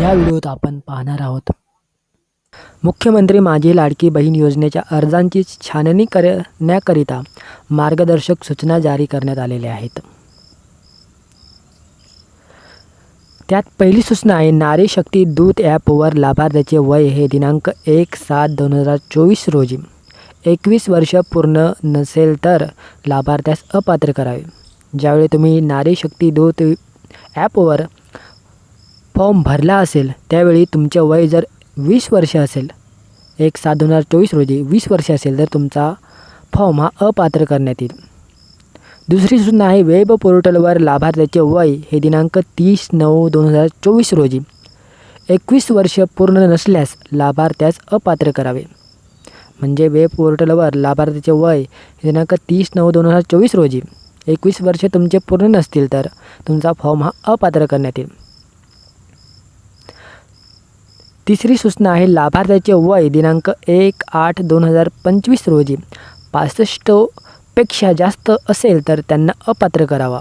या व्हिडिओत आपण पाहणार आहोत. मुख्यमंत्री माझी लाडकी बहीण योजनेच्या अर्जांची छाननी करण्याकरिता मार्गदर्शक सूचना जारी करण्यात आलेल्या आहेत. त्यात पहिली सूचना आहे नारी शक्ती दूत ॲपवर लाभार्थ्याचे वय हे दिनांक एक सात दोन हजार चोवीस रोजी. एकवीस वर्ष पूर्ण नसेल तर लाभार्थ्यास अपात्र करावे. ज्यावेळी तुम्ही नारी शक्ती दूत ॲपवर फॉर्म भरला असेल त्यावेळी तुमचे वय जर वीस वर्ष असेल एक सात दोन हजार चोवीस रोजी वीस वर्ष असेल तर तुमचा फॉर्म हा अपात्र करण्यात येईल. दुसरी सूचना आहे वेब पोर्टलवर लाभार्थ्याचे वय हे दिनांक तीस नऊ दोन हजार चोवीस रोजी एकवीस वर्ष पूर्ण नसल्यास लाभार्थ्यास अपात्र करावे. म्हणजे वेब पोर्टलवर लाभार्थ्याचे वय हे दिनांक तीस नऊ दोन हजार चोवीस रोजी एकवीस वर्ष तुमचे पूर्ण नसतील तर तुमचा फॉर्म हा अपात्र करण्यात येईल. तिसरी सूचना आहे लाभार्थ्याचे वय दिनांक एक आठ दोन हजार पंचवीस रोजी. पासष्टपेक्षा जास्त असेल तर त्यांना अपात्र करावा.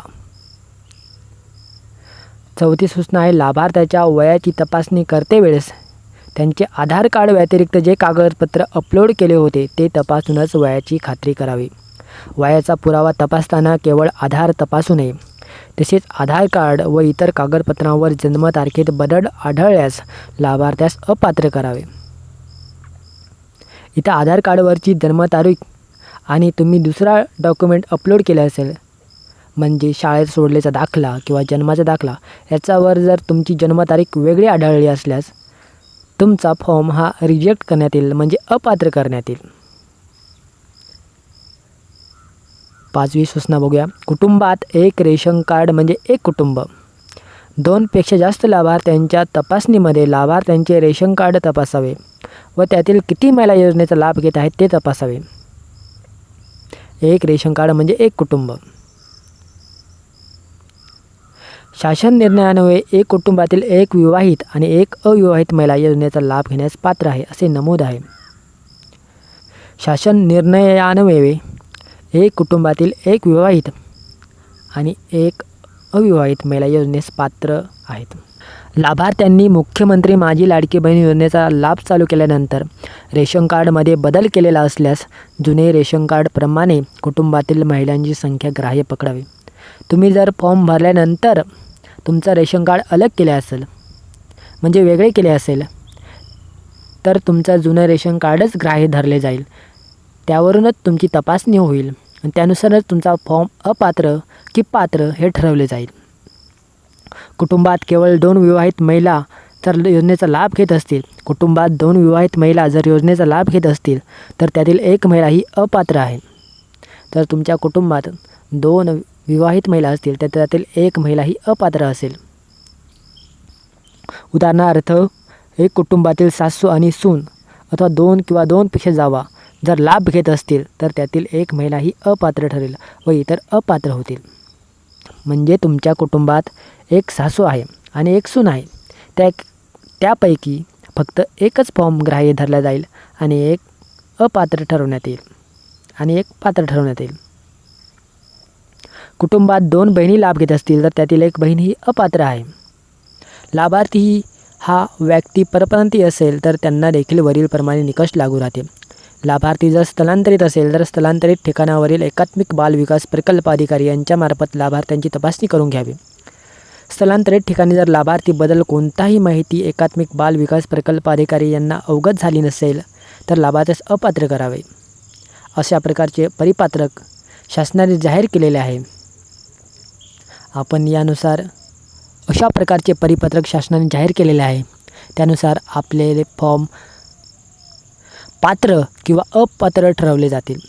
चौथी सूचना आहे लाभार्थ्याच्या वयाची तपासणी करते वेळेस. त्यांचे आधार कार्ड व्यतिरिक्त जे कागदपत्र अपलोड केले होते ते तपासूनच वयाची खात्री करावी. वयाचा पुरावा तपासताना केवळ आधार तपासू नये. तसेच आधार कार्ड व इतर कागदपत्रांवर जन्मतारखेत बदल आढळल्यास लाभार्थ्यास अपात्र करावे. इथं आधार कार्डवरची जन्मतारीख आणि तुम्ही दुसरा डॉक्युमेंट अपलोड केले असेल म्हणजे शाळेत सोडल्याचा दाखला किंवा जन्माचा दाखला याच्यावर जर तुमची जन्मतारीख वेगळी आढळली असल्यास तुमचा फॉर्म हा रिजेक्ट करण्यात येईल म्हणजे अपात्र करण्यात येईल. पाचवी सूचना बघूया. कुटुंबात एक रेशन कार्ड म्हणजे एक कुटुंब. दोनपेक्षा जास्त लाभार्थ्यांच्या तपासणीमध्ये लाभार्थ्यांचे रेशन कार्ड तपासावे व त्यातील किती महिला योजनेचा लाभ घेत आहेत ते तपासावे. एक रेशन कार्ड म्हणजे एक कुटुंब. शासन निर्णयान्वये एक कुटुंबातील एक विवाहित आणि एक अविवाहित महिला योजनेचा लाभ घेण्यास पात्र आहे असे नमूद आहे. शासन निर्णयान्वये हे कुटुंबातील एक विवाहित आणि एक अविवाहित महिला योजनेस पात्र आहेत. लाभार्थ्यांनी मुख्यमंत्री माझी लाडकी बहीण योजनेचा लाभ चालू केल्यानंतर रेशन कार्डमध्ये बदल केलेला असल्यास जुने रेशन कार्डप्रमाणे कुटुंबातील महिलांची संख्या ग्राह्य पकडावी. तुम्ही जर फॉर्म भरल्यानंतर तुमचं रेशन कार्ड अलग केले असेल म्हणजे वेगळे केले असेल तर तुमचं जुनं रेशन कार्डच ग्राह्य धरले जाईल. त्यावरूनच तुमची तपासणी होईल. आणि त्यानुसारच तुमचा फॉर्म अपात्र की पात्र हे ठरवले जाईल. कुटुंबात केवळ दोन विवाहित महिला जर योजनेचा लाभ घेत असतील कुटुंबात दोन विवाहित महिला जर योजनेचा लाभ घेत असतील तर त्यातील एक महिला ही अपात्र आहे. तर तुमच्या कुटुंबात दोन विवाहित महिला असतील तर त्यातील एक महिला ही अपात्र असेल. उदाहरणार्थ एक कुटुंबातील सासू आणि सून अथवा दोन किंवा दोनपेक्षा जावा. जर लाभ घेत असतील तर त्यातील एक महिला ही अपात्र ठरेल व इतर अपात्र होतील. म्हणजे तुमच्या कुटुंबात एक सासू आहे आणि एक सून आहे. त्या त्यापैकी फक्त एकच फॉर्म ग्राह्य धरला जाईल आणि एक अपात्र ठरवण्यात येईल आणि एक पात्र ठरवण्यात येईल. कुटुंबात दोन बहिणी लाभ घेत असतील तर त्यातील एक बहीण ही अपात्र आहे. लाभार्थी हा व्यक्ती परप्रांती असेल तर त्यांना देखील वरीलप्रमाणे निकष लागू राहते लाभार्थी जर स्थलांतरित असेल तर स्थलांतरित ठिकाणावरील एकात्मिक बाल विकास प्रकल्प अधिकारी यांच्यामार्फत लाभार्थ्यांची तपासणी करून घ्यावी. स्थलांतरित ठिकाणी जर लाभार्थी बदल कोणताही माहिती एकात्मिक बाल विकास प्रकल्प अधिकारी यांना अवगत झाली नसेल तर लाभार्थ्यास अपात्र करावे. अशा प्रकारचे परिपात्रक शासनाने जाहीर केलेले आहे. आपण यानुसार अशा प्रकारचे परिपत्रक शासनाने जाहीर केलेले आहे. त्यानुसार आपले फॉर्म पात्र किंवा अपात्र ठरवले जातील.